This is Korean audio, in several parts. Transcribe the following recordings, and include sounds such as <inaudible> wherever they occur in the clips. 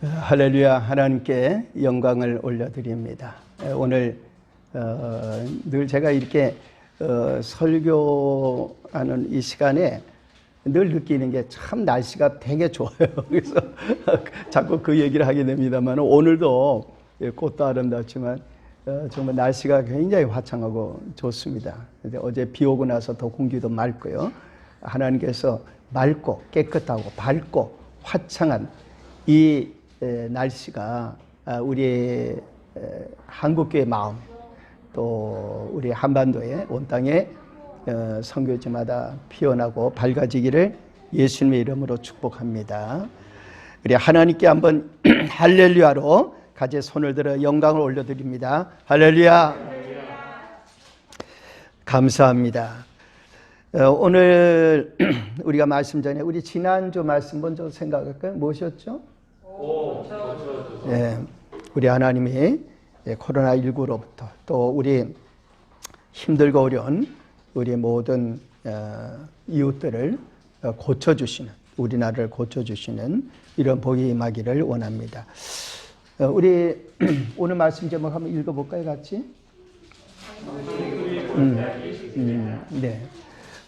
할렐루야 하나님께 영광을 올려드립니다. 오늘 어, 늘 제가 이렇게 어, 설교하는 이 시간에 늘 느끼는 게 참 날씨가 되게 좋아요. <laughs> 그래서 자꾸 그 얘기를 하게 됩니다만 오늘도 꽃도 아름답지만 어, 정말 날씨가 굉장히 화창하고 좋습니다. 어제 비 오고 나서 더 공기도 맑고요. 하나님께서 맑고 깨끗하고 밝고 화창한 이 에, 날씨가 아, 우리 한국교의 마음 또 우리 한반도의 온 땅에 어, 선교지마다 피어나고 밝아지기를 예수님의 이름으로 축복합니다. 우리 하나님께 한번 <clears throat> 할렐루야로 가제 손을 들어 영광을 올려드립니다. 할렐루야. 감사합니다. 어, 오늘 <clears throat> 우리가 말씀 전에 우리 지난주 말씀 먼저 생각할까요? 무엇이었죠? 예, 우리 하나님이 코로나 19로부터 또 우리 힘들고 어려운 우리 모든 어, 이웃들을 고쳐주시는 우리나라를 고쳐주시는 이런 복이 임하기를 원합니다. 어, 우리 <clears throat> 오늘 말씀 제목 한번 읽어볼까요, 같이? 음, 음, 네.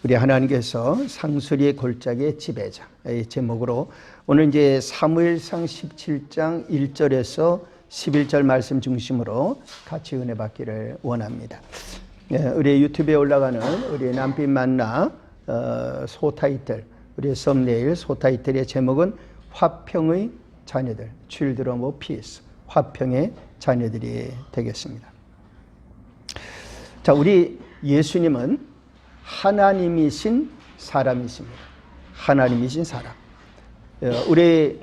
우리 하나님께서 상수리의 골짜기의 지배자 이 제목으로 오늘 이제 사무엘상 17장 1절에서 11절 말씀 중심으로 같이 은혜 받기를 원합니다. 네, 우리 유튜브에 올라가는 우리 남빛 만나 어, 소타이틀 우리 썸네일 소타이틀의 제목은 화평의 자녀들 Children of Peace 화평의 자녀들이 되겠습니다. 자, 우리 예수님은 하나님이신 사람이십니다. 하나님이신 사람. 어, 우리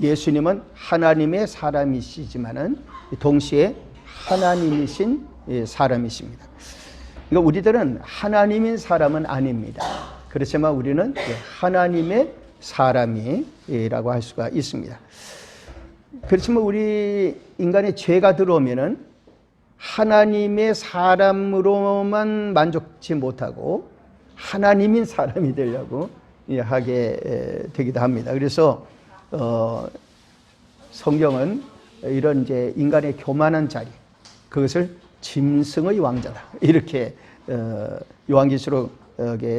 예수님은 하나님의 사람이시지만은 동시에 하나님이신 예, 사람이십니다. 그러니까 우리들은 하나님인 사람은 아닙니다. 그렇지만 우리는 예, 하나님의 사람이라고 할 수가 있습니다. 그렇지만 우리 인간의 죄가 들어오면은 하나님의 사람으로만 만족치 못하고 하나님인 사람이 되려고 하게 되기도 합니다. 그래서 어, 성경은 이런 이제 인간의 교만한 자리 그것을 짐승의 왕자다 이렇게 어, 요한계시록의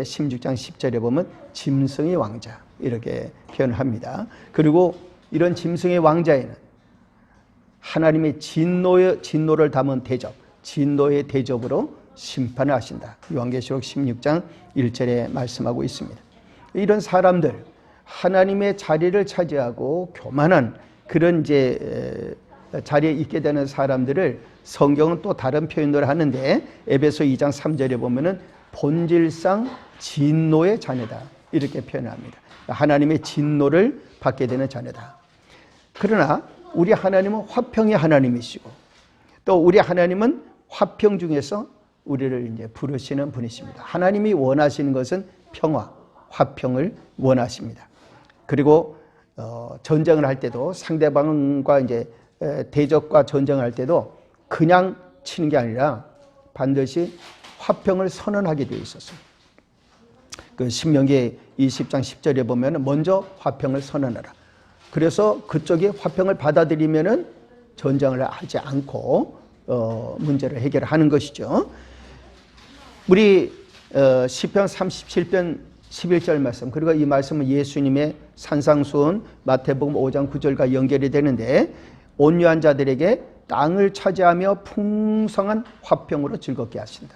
16장 10절에 보면 짐승의 왕자 이렇게 표현합니다. 그리고 이런 짐승의 왕자에는 하나님의 진노의 진노를 담은 대접, 진노의 대접으로 심판을 하신다. 요한계시록 16장 1절에 말씀하고 있습니다. 이런 사람들 하나님의 자리를 차지하고 교만한 그런 이제 자리에 있게 되는 사람들을 성경은 또 다른 표현을 하는데 에베소 2장 3절에 보면은 본질상 진노의 자녀다 이렇게 표현합니다. 하나님의 진노를 받게 되는 자녀다. 그러나 우리 하나님은 화평의 하나님이시고 또 우리 하나님은 화평 중에서 우리를 이제 부르시는 분이십니다. 하나님이 원하시는 것은 평화, 화평을 원하십니다. 그리고 어, 전쟁을 할 때도 상대방과 이제 대적과 전쟁을 할 때도 그냥 치는 게 아니라 반드시 화평을 선언하게 되어 있었어요. 그 신명기 20장 10절에 보면 먼저 화평을 선언하라. 그래서 그쪽이 화평을 받아들이면은 전쟁을 하지 않고 어, 문제를 해결하는 것이죠. 우리 어, 시편 37편 11절 말씀 그리고 이 말씀은 예수님의 산상수훈 마태복음 5장 9절과 연결이 되는데 온유한 자들에게 땅을 차지하며 풍성한 화평으로 즐겁게 하신다.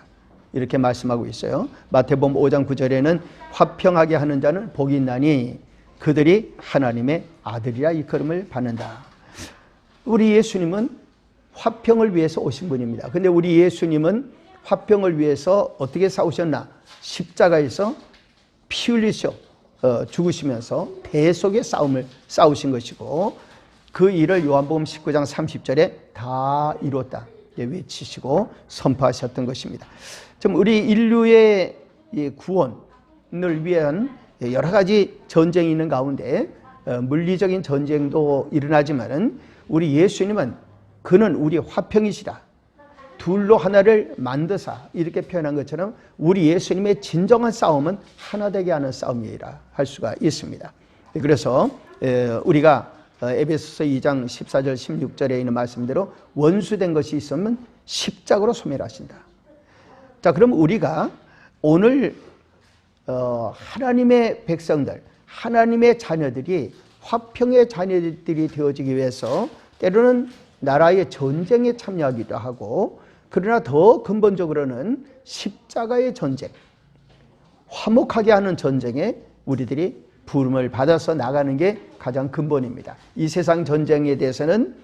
이렇게 말씀하고 있어요. 마태복음 5장 9절에는 화평하게 하는 자는 복이 있나니 그들이 하나님의 아들이라 이끌음을 받는다. 우리 예수님은 화평을 위해서 오신 분입니다. 근데 우리 예수님은 화평을 위해서 어떻게 싸우셨나? 십자가에서 피 흘리셔 어, 죽으시면서 대속의 싸움을 싸우신 것이고 그 일을 요한복음 19장 30절에 다 이뤘다 외치시고 선포하셨던 것입니다. 좀 우리 인류의 구원을 위한 여러 가지 전쟁이 있는 가운데 어, 물리적인 전쟁도 일어나지만은 우리 예수님은 그는 우리 화평이시다. 둘로 하나를 만드사 이렇게 표현한 것처럼 우리 예수님의 진정한 싸움은 하나 되게 하는 싸움이라 할 수가 있습니다. 그래서 우리가 어, 에베소서 2장 14절 16절에 있는 말씀대로 원수된 것이 있으면 십자가로 소멸하신다. 자, 그럼 우리가 오늘 어, 하나님의 백성들, 하나님의 자녀들이 화평의 자녀들이 되어지기 위해서 때로는 나라의 전쟁에 참여하기도 하고 그러나 더 근본적으로는 십자가의 전쟁, 화목하게 하는 전쟁에 우리들이 부름을 받아서 나가는 게 가장 근본입니다. 이 세상 전쟁에 대해서는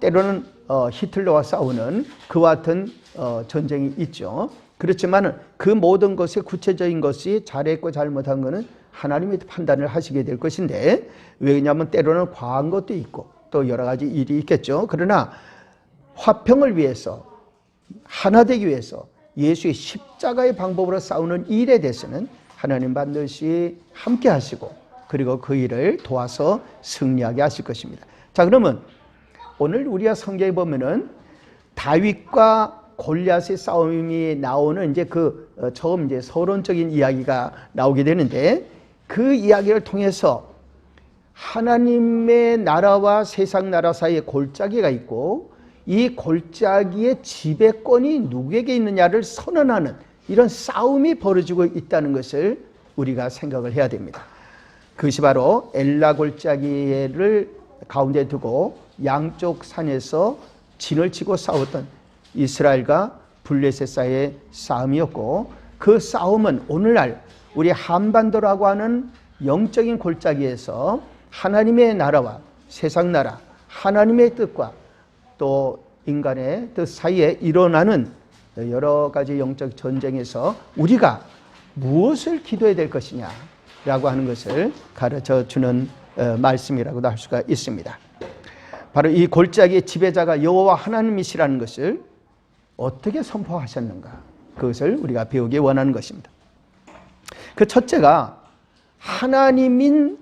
때로는 어, 히틀러와 싸우는 그와 같은 어, 전쟁이 있죠. 그렇지만 그 모든 것의 구체적인 것이 잘했고 잘못한 것은 하나님이 판단을 하시게 될 것인데 왜냐하면 때로는 과한 것도 있고 또 여러 가지 일이 있겠죠. 그러나 화평을 위해서 하나 되기 위해서 예수의 십자가의 방법으로 싸우는 일에 대해서는 하나님 반드시 함께 하시고 그리고 그 일을 도와서 승리하게 하실 것입니다. 자, 그러면 오늘 우리가 성경에 보면은 다윗과 골리앗의 싸움이 나오는 이제 그 어, 처음 이제 서론적인 이야기가 나오게 되는데 그 이야기를 통해서 하나님의 나라와 세상 나라 사이에 골짜기가 있고 이 골짜기의 지배권이 누구에게 있느냐를 선언하는 이런 싸움이 벌어지고 있다는 것을 우리가 생각을 해야 됩니다. 그것이 바로 엘라 골짜기를 가운데 두고 양쪽 산에서 진을 치고 싸웠던 이스라엘과 블레셋 사이의 싸움이었고 그 싸움은 오늘날 우리 한반도라고 하는 영적인 골짜기에서 하나님의 나라와 세상 나라, 하나님의 뜻과 또 인간의 뜻 사이에 일어나는 여러 가지 영적 전쟁에서 우리가 무엇을 기도해야 될 것이냐 라고 하는 것을 가르쳐 주는 어, 말씀이라고도 할 수가 있습니다. 바로 이 골짜기의 지배자가 여호와 하나님이시라는 것을 어떻게 선포하셨는가? 그것을 우리가 배우기 원하는 것입니다. 그 첫째가 하나님인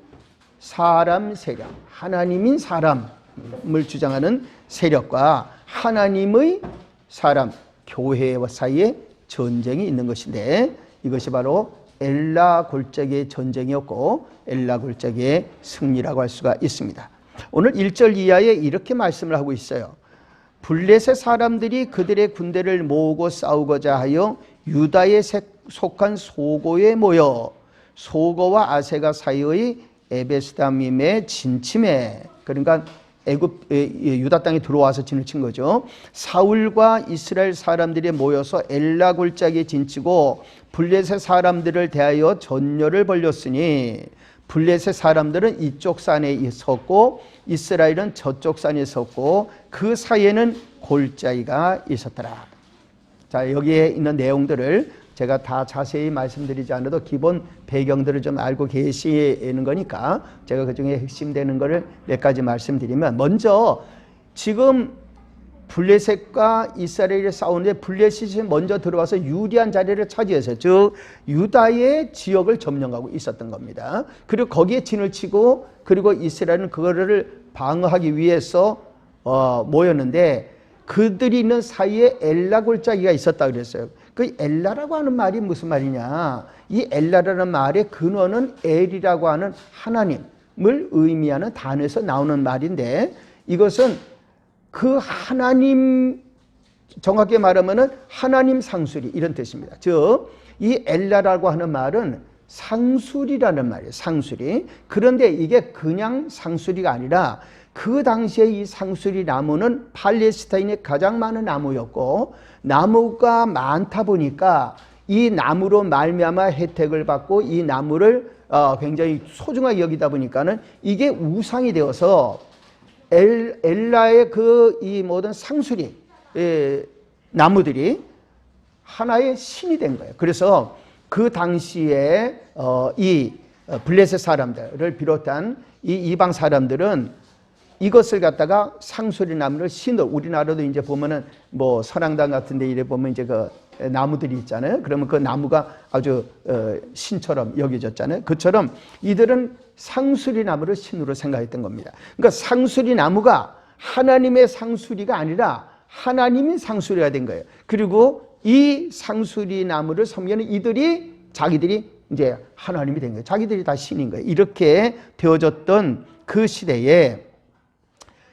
사람 세력, 하나님인 사람을 주장하는 세력과 하나님의 사람, 교회와 사이에 전쟁이 있는 것인데 이것이 바로 엘라 골짜기의 전쟁이었고 엘라 골짜기의 승리라고 할 수가 있습니다. 오늘 1절 이하에 이렇게 말씀을 하고 있어요. 블레셋 사람들이 그들의 군대를 모으고 싸우고자 하여 유다에 속한 소고에 모여 소고와 아세가 사이의 에베스다밈의 진침에 그러니까 애굽 유다 땅에 들어와서 진을 친 거죠. 사울과 이스라엘 사람들이 모여서 엘라 골짜기에 진치고 블레셋 사람들을 대하여 전열을 벌렸으니 블레셋 사람들은 이쪽 산에 있었고 이스라엘은 저쪽 산에 있었고 그 사이에는 골짜기가 있었더라. 자, 여기에 있는 내용들을 제가 다 자세히 말씀드리지 않아도 기본 배경들을 좀 알고 계시는 거니까 제가 그 중에 핵심되는 거를 몇 가지 말씀드리면 먼저 지금 블레셋과 이스라엘이 싸우는데 블레셋이 먼저 들어와서 유리한 자리를 차지해서 즉 유다의 지역을 점령하고 있었던 겁니다. 그리고 거기에 진을 치고 그리고 이스라엘은 그거를 방어하기 위해서 어, 모였는데 그들이 있는 사이에 엘라 골짜기가 있었다 그랬어요. 그 엘라라고 하는 말이 무슨 말이냐? 이 엘라라는 말의 근원은 엘이라고 하는 하나님을 의미하는 단어에서 나오는 말인데 이것은 그 하나님 정확히 말하면은 하나님 상술이 이런 뜻입니다. 즉 이 엘라라고 하는 말은 상술이라는 말이에요. 상술이. 그런데 이게 그냥 상술이가 아니라 그 당시에 이 상수리 나무는 팔레스타인에 가장 많은 나무였고 나무가 많다 보니까 이 나무로 말미암아 혜택을 받고 이 나무를 어, 굉장히 소중하게 여기다 보니까는 이게 우상이 되어서 엘, 엘라의 그 이 모든 상수리 예, 나무들이 하나의 신이 된 거예요. 그래서 그 당시에 어, 이 블레셋 사람들을 비롯한 이 이방 사람들은 이것을 갖다가 상수리 나무를 신을 우리나라도 이제 보면은 뭐 선앙당 같은 데 이래 보면 이제 그 나무들이 있잖아요. 그러면 그 나무가 아주 어, 신처럼 여겨졌잖아요. 그처럼 이들은 상수리 나무를 신으로 생각했던 겁니다. 그러니까 상수리 나무가 하나님의 상수리가 아니라 하나님인 상수리가 된 거예요. 그리고 이 상수리 나무를 섬기는 이들이 자기들이 이제 하나님이 된 거예요. 자기들이 다 신인 거예요. 이렇게 되어졌던 그 시대에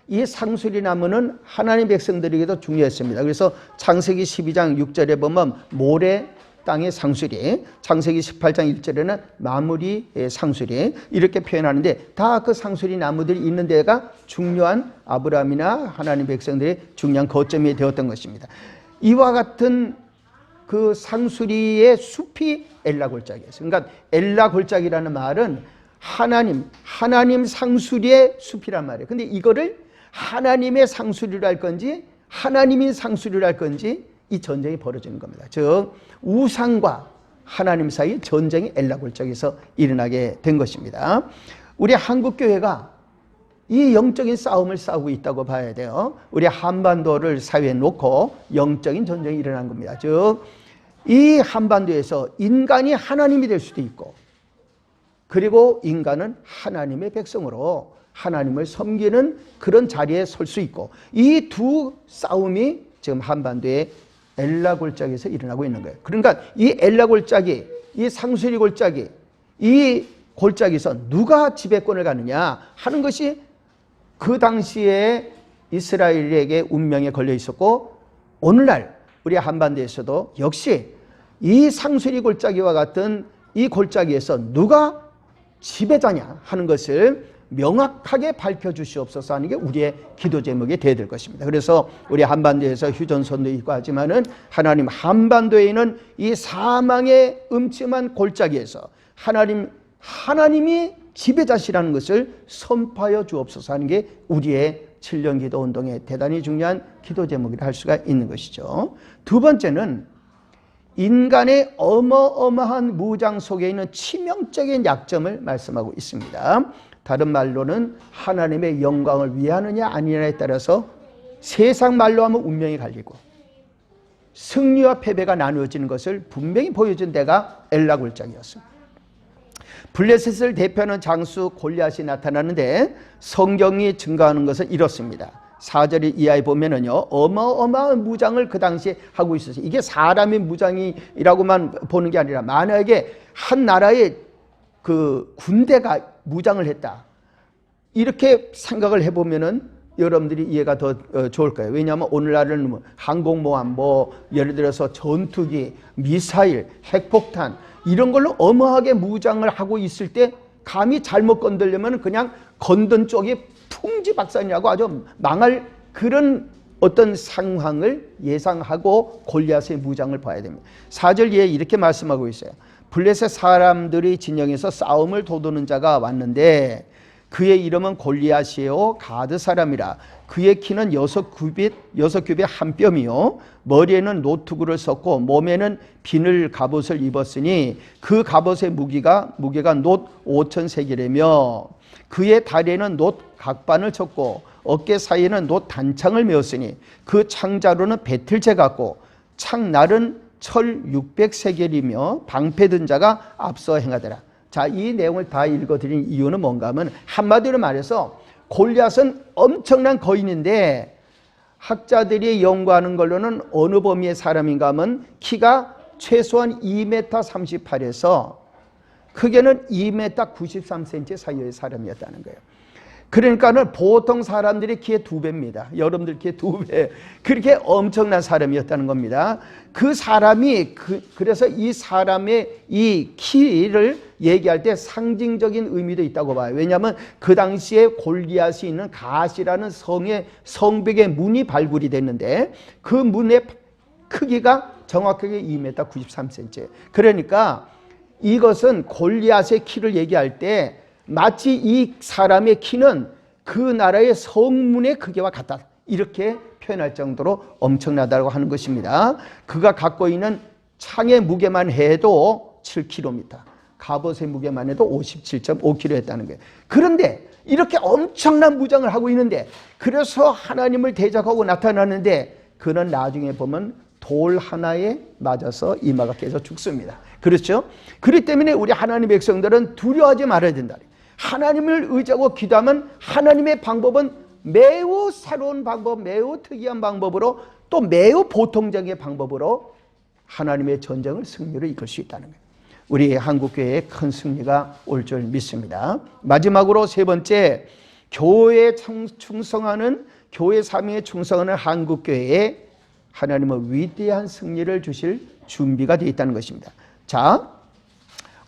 이 상수리 나무는 하나님 백성들에게도 중요했습니다. 그래서 창세기 12장 6절에 보면 모래 땅의 상수리, 창세기 18장 1절에는 마무리의 상수리 이렇게 표현하는데 다 그 상수리 나무들이 있는 데가 중요한 아브라함이나 하나님 백성들의 중요한 거점이 되었던 것입니다. 이와 같은 그 상수리의 숲이 엘라 골짜기였어요. 그러니까 엘라 골짜기라는 말은 하나님, 하나님 상수리의 숲이란 말이에요. 근데 이거를 하나님의 상수리로 할 건지 하나님이 상수리로 할 건지 이 전쟁이 벌어지는 겁니다. 즉 우상과 하나님 사이 전쟁이 엘라 골짜기에서 일어나게 된 것입니다. 우리 한국 교회가 이 영적인 싸움을 싸우고 있다고 봐야 돼요. 우리 한반도를 사회에 놓고 영적인 전쟁이 일어난 겁니다. 즉, 이 한반도에서 인간이 하나님이 될 수도 있고, 그리고 인간은 하나님의 백성으로 하나님을 섬기는 그런 자리에 설 수 있고, 이 두 싸움이 지금 한반도의 엘라 골짜기에서 일어나고 있는 거예요. 그러니까 이 엘라 골짜기, 이 상수리 골짜기, 이 골짜기에서 누가 지배권을 갖느냐 하는 것이 그 당시에 이스라엘에게 운명에 걸려 있었고 오늘날 우리 한반도에서도 역시 이 상수리 골짜기와 같은 이 골짜기에서 누가 지배자냐 하는 것을 명확하게 밝혀 주시옵소서 하는 게 우리의 기도 제목이 되어야 될 것입니다. 그래서 우리 한반도에서 휴전선도 있고 하지만은 하나님 한반도에 있는 이 사망의 음침한 골짜기에서 하나님 하나님이 지배자시라는 것을 선포하여 주옵소서 하는 게 우리의 7년 기도 운동의 대단히 중요한 기도 제목이라 할 수가 있는 것이죠. 두 번째는 인간의 어마어마한 무장 속에 있는 치명적인 약점을 말씀하고 있습니다. 다른 말로는 하나님의 영광을 위하느냐 아니냐에 따라서 세상 말로 하면 운명이 갈리고 승리와 패배가 나누어지는 것을 분명히 보여준 데가 엘라 골짜기였습니다. 블레셋을 대표하는 장수 골리앗이 나타나는데 성경이 증가하는 것은 이렇습니다. 4절 이하에 보면은요, 어마어마한 무장을 그 당시에 하고 있었어요. 이게 사람의 무장이라고만 보는 게 아니라, 만약에 한 나라의 그 군대가 무장을 했다. 이렇게 생각을 해보면은 여러분들이 이해가 더 어, 좋을 거예요. 왜냐하면 오늘날은 뭐 항공모함, 뭐 예를 들어서 전투기, 미사일, 핵폭탄 이런 걸로 어마하게 무장을 하고 있을 때 감히 잘못 건들려면 그냥 건든 쪽이 풍지박산이라고 아주 망할 그런 어떤 상황을 예상하고 골리앗의 무장을 봐야 됩니다. 4절 이에 이렇게 말씀하고 있어요. 블레셋 사람들이 진영에서 싸움을 도두는 자가 왔는데 그의 이름은 골리앗이요 가드 사람이라 그의 키는 여섯 규빗 여섯 규빗 한 뼘이요 머리에는 노트구를 썼고 몸에는 비늘 갑옷을 입었으니 그 갑옷의 무기가 무게가 놋 오천 세겔이며 그의 다리에는 놋 각반을 쳤고 어깨 사이에는 놋 단창을 메었으니 그 창자로는 배틀재 같고 창날은 철 600세겔이며 방패든 자가 앞서 행하더라. 자, 이 내용을 다 읽어드린 이유는 뭔가 하면 한마디로 말해서 골리앗은 엄청난 거인인데 학자들이 연구하는 걸로는 어느 범위의 사람인가 하면 키가 최소한 2m 38에서 크게는 2m 93cm 사이의 사람이었다는 거예요. 그러니까는 보통 사람들의 키의 두 배입니다. 여러분들 키의 두 배. 그렇게 엄청난 사람이었다는 겁니다. 그 사람이 그, 그래서 이 사람의 이 키를 얘기할 때 상징적인 의미도 있다고 봐요. 왜냐하면 그 당시에 골리앗이 있는 가시라는 성의 성벽의 문이 발굴이 됐는데 그 문의 크기가 정확하게 2m 93cm. 그러니까 이것은 골리앗의 키를 얘기할 때 마치 이 사람의 키는 그 나라의 성문의 크기와 같다. 이렇게 표현할 정도로 엄청나다고 하는 것입니다. 그가 갖고 있는 창의 무게만 해도 7kg, 갑옷의 무게만 해도 57.5kg 했다는 거예요. 그런데 이렇게 엄청난 무장을 하고 있는데 그래서 하나님을 대적하고 나타나는데 그는 나중에 보면 돌 하나에 맞아서 이마가 깨져 죽습니다. 그렇죠? 그렇기 때문에 우리 하나님 백성들은 두려워하지 말아야 된다. 하나님을 의지하고 기도하면 하나님의 방법은 매우 새로운 방법, 매우 특이한 방법으로 또 매우 보통적인 방법으로 하나님의 전쟁을 승리로 이끌 수 있다는 거예요. 우리 한국교회의 큰 승리가 올 줄 믿습니다. 마지막으로 세 번째, 교회에 충- 충성하는 교회 사명에 충성하는 한국 교회에 하나님은 위대한 승리를 주실 준비가 되어 있다는 것입니다. 자,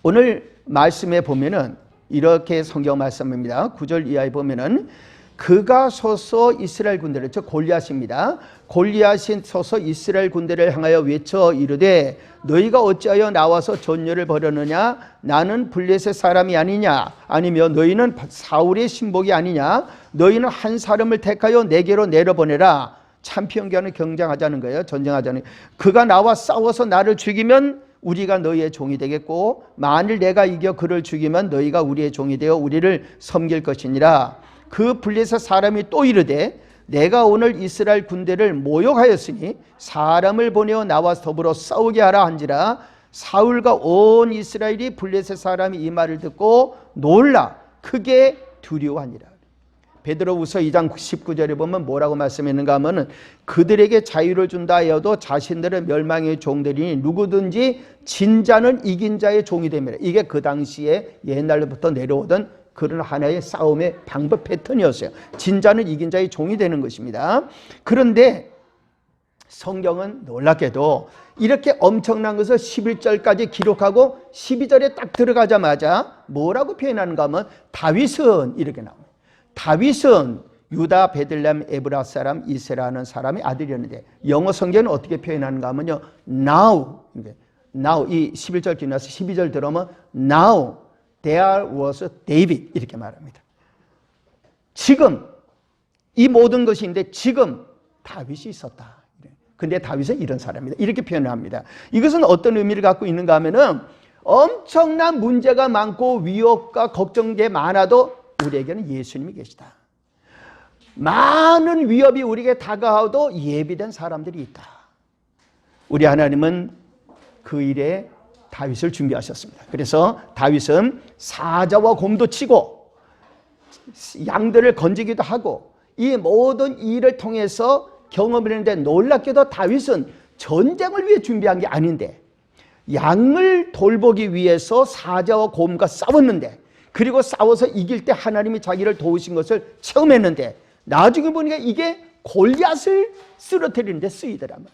오늘 말씀에 보면은 이렇게 성경 말씀입니다. 9절 이하에 보면은 그가 서서 이스라엘 군대를 즉 골리앗입니다. 골리앗이 서서 이스라엘 군대를 향하여 외쳐 이르되 너희가 어찌하여 나와서 전열을 벌였느냐 나는 블레셋 사람이 아니냐 아니며 너희는 사울의 신복이 아니냐 너희는 한 사람을 택하여 내게로 내려보내라 참피언교는 경쟁하자는 거예요. 전쟁하자는 거예요. 그가 나와 싸워서 나를 죽이면 우리가 너희의 종이 되겠고 만일 내가 이겨 그를 죽이면 너희가 우리의 종이 되어 우리를 섬길 것이니라. 그 블레셋 사람이 또 이르되 내가 오늘 이스라엘 군대를 모욕하였으니 사람을 보내어 나와 더불어 싸우게 하라 한지라 사울과 온 이스라엘이 블레셋 사람이 이 말을 듣고 놀라 크게 두려워하니라. 베드로후서 2장 19절에 보면 뭐라고 말씀했는가 하면은 그들에게 자유를 준다 하여도 자신들은 멸망의 종들이니 누구든지 진자는 이긴 자의 종이 됩니다. 이게 그 당시에 옛날부터 내려오던 그런 하나의 싸움의 방법 패턴이었어요. 진자는 이긴 자의 종이 되는 것입니다. 그런데 성경은 놀랍게도 이렇게 엄청난 것을 11절까지 기록하고 12절에 딱 들어가자마자 뭐라고 표현하는가 하면 다윗은 이렇게 나옵니다. 다윗은 유다 베들렘 에브라 사람 이세라는 사람의 아들이었는데 영어 성경은 어떻게 표현하는가 하면요. now now 이 11절 지나서 12절 들어오면 now there was David 이렇게 말합니다. 지금 이 모든 것인데 지금 다윗이 있었다. 근데 다윗은 이런 사람이다. 이렇게 표현을 합니다. 이것은 어떤 의미를 갖고 있는가 하면은 엄청난 문제가 많고 위협과 걱정게 많아도 우리에게는 예수님이 계시다. 많은 위협이 우리에게 다가와도 예비된 사람들이 있다. 우리 하나님은 그 일에 다윗을 준비하셨습니다. 그래서 다윗은 사자와 곰도 치고 양들을 건지기도 하고 이 모든 일을 통해서 경험을 했는데 놀랍게도 다윗은 전쟁을 위해 준비한 게 아닌데 양을 돌보기 위해서 사자와 곰과 싸웠는데 그리고 싸워서 이길 때 하나님이 자기를 도우신 것을 체험했는데 나중에 보니까 이게 골리앗을 쓰러뜨리는데 쓰이더라면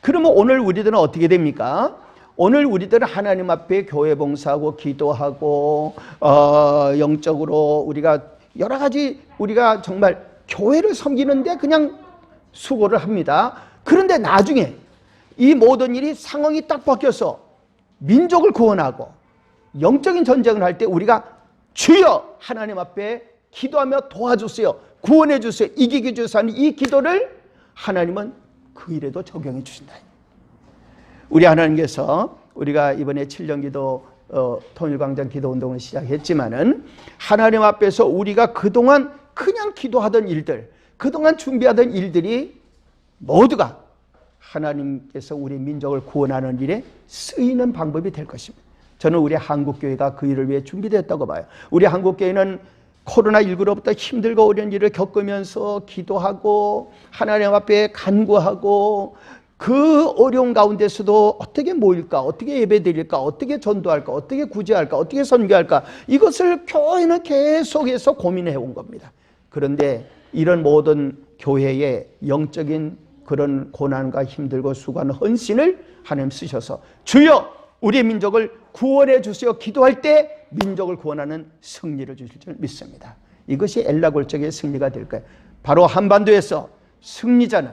그러면 오늘 우리들은 어떻게 됩니까? 오늘 우리들은 하나님 앞에 교회 봉사하고 기도하고 어, 영적으로 우리가 여러 가지 우리가 정말 교회를 섬기는데 그냥 수고를 합니다. 그런데 나중에 이 모든 일이 상황이 딱 바뀌어서 민족을 구원하고 영적인 전쟁을 할 때 우리가 주여 하나님 앞에 기도하며 도와주세요. 구원해 주세요. 이기게 주세요. 하는 이 기도를 하나님은 그 일에도 적용해 주신다. 우리 하나님께서 우리가 이번에 7년 기도 어, 통일광장 기도 운동을 시작했지만은 하나님 앞에서 우리가 그동안 그냥 기도하던 일들, 그동안 준비하던 일들이 모두가 하나님께서 우리 민족을 구원하는 일에 쓰이는 방법이 될 것입니다. 저는 우리 한국교회가 그 일을 위해 준비됐다고 봐요. 우리 한국교회는 코로나19로부터 힘들고 어려운 일을 겪으면서 기도하고 하나님 앞에 간구하고 그 어려운 가운데서도 어떻게 모일까, 어떻게 예배 드릴까, 어떻게 전도할까, 어떻게 구제할까, 어떻게 선교할까 이것을 교회는 계속해서 고민해 온 겁니다. 그런데 이런 모든 교회의 영적인 그런 고난과 힘들고 수고하는 헌신을 하나님 쓰셔서 주여 우리의 민족을 구원해 주시어 기도할 때 민족을 구원하는 승리를 주실 줄 믿습니다. 이것이 엘라 골적의 승리가 될 거예요. 바로 한반도에서 승리자는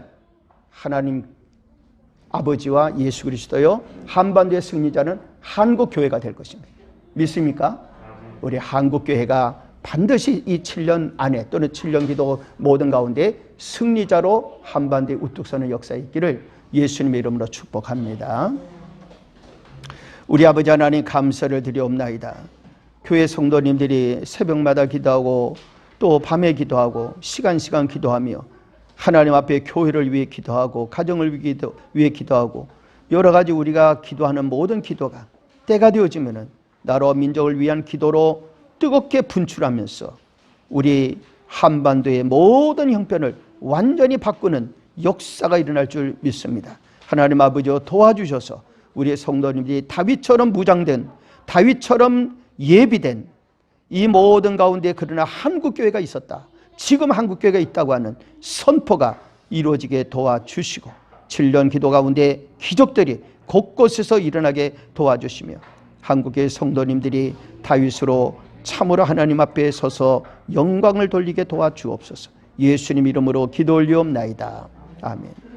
하나님 아버지와 예수 그리스도요. 한반도의 승리자는 한국 교회가 될 것입니다. 믿습니까? 우리 한국 교회가 반드시 이 7년 안에 또는 7년 기도 모든 가운데 승리자로 한반도에 우뚝 서는 역사에 있기를 예수님의 이름으로 축복합니다. 우리 아버지 하나님 감사를 드리옵나이다. 교회 성도님들이 새벽마다 기도하고 또 밤에 기도하고 시간 시간 기도하며 하나님 앞에 교회를 위해 기도하고 가정을 위해 기도하고 여러 가지 우리가 기도하는 모든 기도가 때가 되어지면은 나라와 민족을 위한 기도로 뜨겁게 분출하면서 우리 한반도의 모든 형편을 완전히 바꾸는 역사가 일어날 줄 믿습니다. 하나님 아버지여 도와주셔서 우리의 성도님들이 다윗처럼 무장된 다윗처럼 예비된 이 모든 가운데 그러나 한국 교회가 있었다. 지금 한국 교회가 있다고 하는 선포가 이루어지게 도와주시고 7년 기도 가운데 기적들이 곳곳에서 일어나게 도와주시며 한국의 성도님들이 다윗으로 참으로 하나님 앞에 서서 영광을 돌리게 도와주옵소서. 예수님 이름으로 기도 올리옵나이다. 아멘.